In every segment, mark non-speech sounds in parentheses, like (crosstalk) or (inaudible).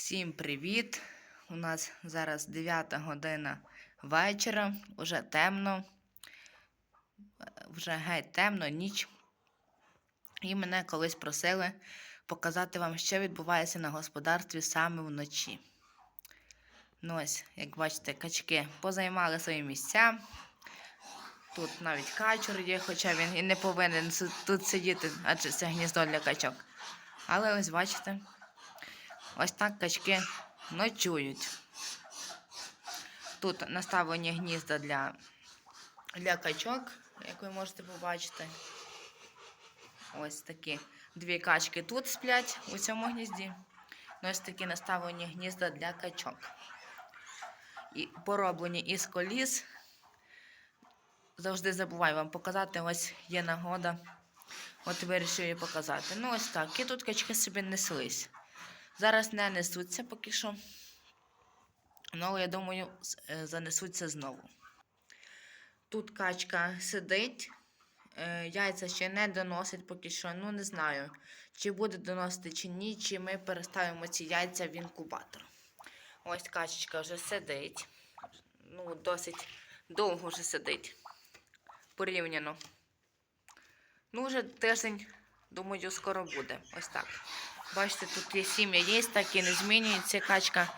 Всім привіт! У нас зараз 9 година вечора, уже темно, вже геть темно, ніч. І мене колись просили показати вам, що відбувається на господарстві саме вночі. Ну ось, як бачите, качки позаймали свої місця. Тут навіть качур є, хоча він і не повинен тут сидіти, адже це гніздо для качок. Але ось бачите, ось так качки ночують. Тут наставлені гнізда для, для качок, як ви можете побачити. Ось такі дві качки тут сплять у цьому гнізді. Ну, ось такі наставлені гнізда для качок. І пороблені із коліс. Завжди забуваю вам показати, ось є нагода. От вирішив її показати. Ну, ось так. І тут качки собі неслись. Зараз не несуться поки що. Ну, але я думаю, е, занесуться знову. Тут качка сидить, е, яйця ще не доносить поки що. Ну, не знаю, чи буде доносити, чи ні, чи ми переставимо ці яйця в інкубатор. Ось качечка вже сидить. Ну, досить довго вже сидить. Порівняно. Ну, вже тиждень, думаю, скоро буде. Ось так. Бачите, тут є сім яєць, так і не змінюється. Качка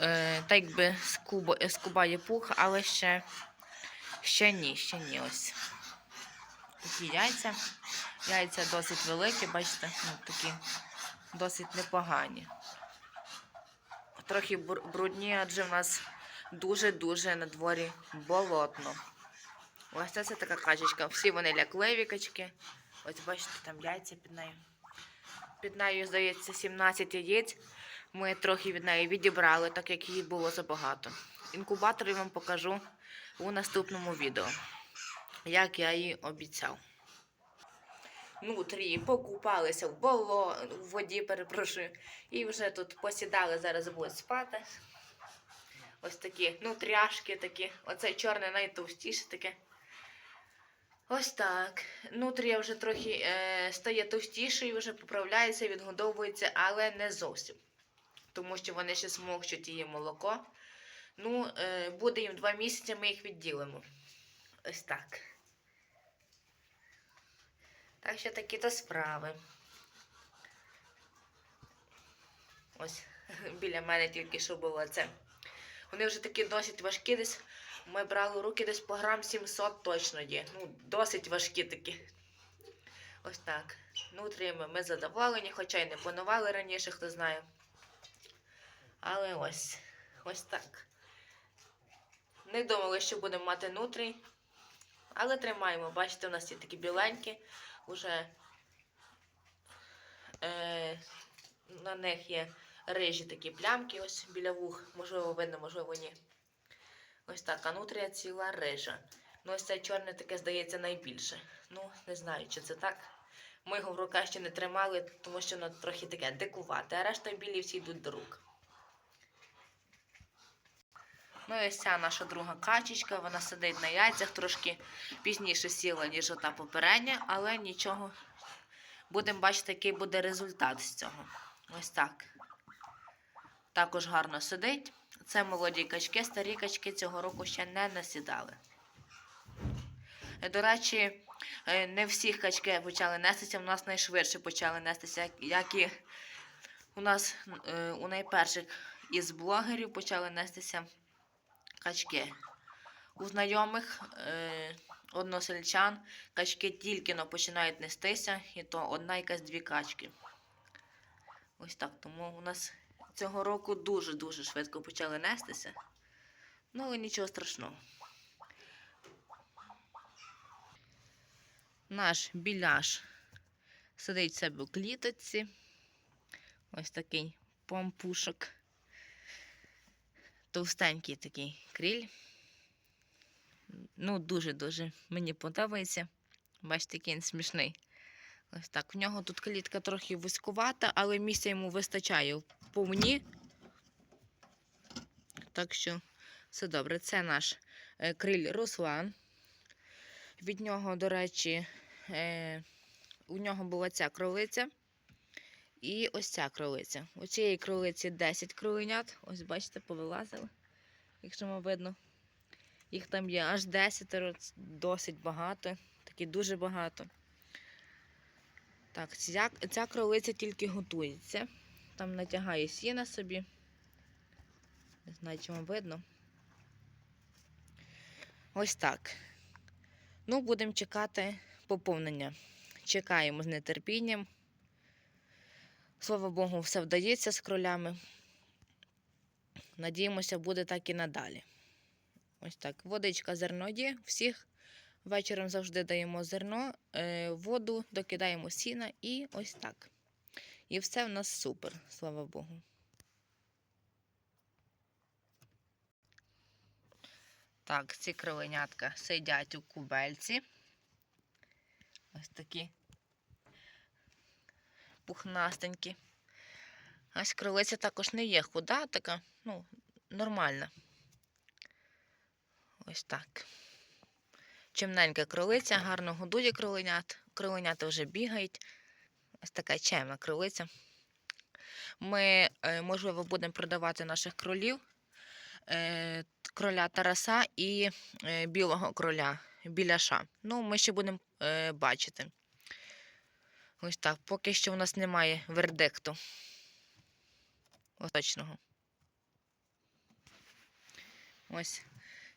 е, так скуба, е, скубає пух, але ще, ще ні, ще ні. Ось. Такі яйця. Яйця досить великі, бачите, ну, такі досить непогані. Трохи брудні, адже в нас дуже-дуже на дворі болотно. Ось це така качечка. Всі вони лякливі качки. Ось бачите, там яйця під нею. Під нею, здається, 17 яєць. Ми трохи від неї відібрали, так як її було забагато. Інкубатор я вам покажу у наступному відео, як я їй обіцяв. Нутрії покупалися в боло, в воді, перепрошую, і вже тут посідали, зараз будуть спати. Ось такі нутряшки такі. Оце чорне найтовстіше таке. Ось так. Нутрія вже трохи е, стає товстішою, вже поправляється, відгодовується, але не зовсім. Тому що вони ще смокчуть її молоко. Ну, е, буде їм два місяці, ми їх відділимо. Ось так. Так що такі то справи. Ось (laughs) біля мене тільки що було це. Вони вже такі досить важкі десь. Ми брали руки десь по грам 700 точно є. Ну, досить важкі такі. Ось так. Нутріями ми задоволені, хоча й не планували раніше, хто знає. Але ось. Ось так. Не думали, що будемо мати нутрій. Але тримаємо. Бачите, у нас є такі біленькі. Уже е, на них є рижі такі плямки ось біля вух. Можливо, видно, можливо, ні. Ось так, а нутрія ціла рижа. Ну, ось це чорне таке, здається, найбільше. Ну, не знаю, чи це так. Ми його в руках ще не тримали, тому що воно трохи таке дикувате, а решта білі всі йдуть до рук. Ну і ось ця наша друга качечка, вона сидить на яйцях, трошки пізніше сіла, ніж ота попередня, але нічого. Будемо бачити, який буде результат з цього. Ось так. Також гарно сидить. Це молоді качки, старі качки цього року ще не насідали. До речі, е, не всі качки почали нестися, у нас найшвидше почали нестися, як- як і у нас е, у найперших із блогерів почали нестися качки. У знайомих е, односельчан качки тільки но починають нестися, і то одна якась дві качки. Ось так. Тому у нас цього року дуже-дуже швидко почали нестися. Ну, але нічого страшного. Наш біляш сидить в себе у кліточці. Ось такий помпушок. Товстенький такий кріль. Ну, дуже-дуже мені подобається. Бачите, який він смішний. Ось так. В нього тут клітка трохи вузькувата, але місця йому вистачає повні. Так що все добре. Це наш е, криль Руслан. Від нього, до речі, е, у нього була ця кролиця. І ось ця кролиця. У цієї кролиці 10 кроленят. Ось бачите, повилазили, якщо вам видно. Їх там є аж 10, досить багато, такі дуже багато. Так, ця, ця кролиця тільки готується. Там натягає сіна собі. Не знаю, чи вам видно. Ось так. Ну, будемо чекати поповнення. Чекаємо з нетерпінням. Слава Богу, все вдається з кролями. Надіємося, буде так і надалі. Ось так. Водичка зерно є. Всіх вечором завжди даємо зерно, е, воду, докидаємо сіна і ось так. І все в нас супер, слава Богу. Так, ці кроленятка сидять у кубельці. Ось такі пухнастенькі. Ось кролиця також не є худа, така, ну, нормальна. Ось так. Чимненька кролиця, гарно годує кроленят. Кроленята вже бігають. Ось така чемна кролиця. Ми, е, можливо, будемо продавати наших кролів. Е, Кроля Тараса і е, білого кроля біляша. Ну, ми ще будемо бачити. Ось так. Поки що у нас немає вердикту. Остаточного. Ось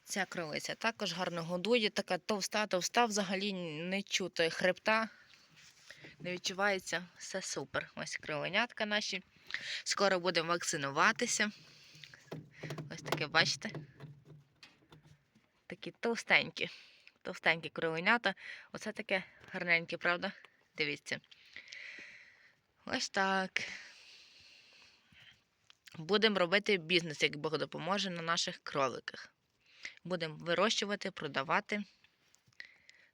ця кролиця також гарно годує, така товста, товста, взагалі не чути хребта. Не відчувається все супер. Ось кроленятка наші. Скоро будемо вакцинуватися. Ось таке, бачите? Такі товстенькі. Товстенькі кроленята. Оце таке гарненьке, правда? Дивіться. Ось так. Будемо робити бізнес, як Бог допоможе, на наших кроликах. Будемо вирощувати, продавати,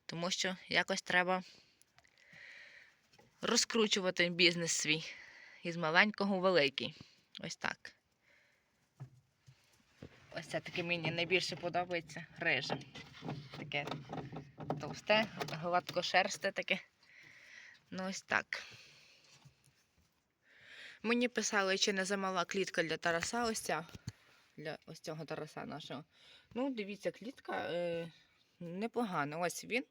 тому що якось треба розкручувати бізнес свій із маленького у великий. Ось так. Ось це таке мені найбільше подобається риже. Таке товсте, гладкошерсте таке. Ну, ось так. Мені писали, чи не замала клітка для Тараса ось ця. Для ось цього Тараса нашого. Ну, дивіться, клітка е, непогана. Ось він.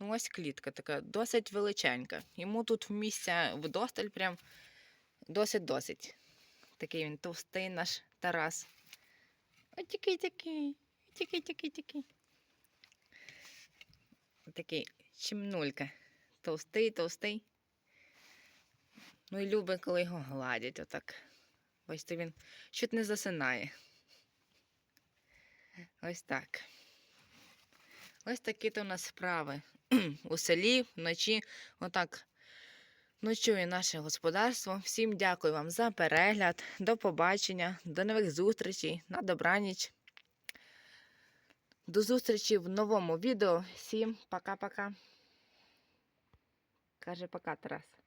Ну, ось клітка така, досить величенька. Йому тут місця вдосталь прям досить-досить. Такий він товстий наш Тарас. Ось такий такий. Такий, такий, такий. Чимнулька. Товстий, товстий. Ну і любить, коли його гладять отак. Бачите, він чуть не засинає. Ось так. Ось такі то у нас справи. (clears throat) У селі, вночі, отак ночує наше господарство. Всім дякую вам за перегляд. До побачення, до нових зустрічей, на добраніч. До зустрічі в новому відео. Всім пока-пока. Каже пока, Тарас.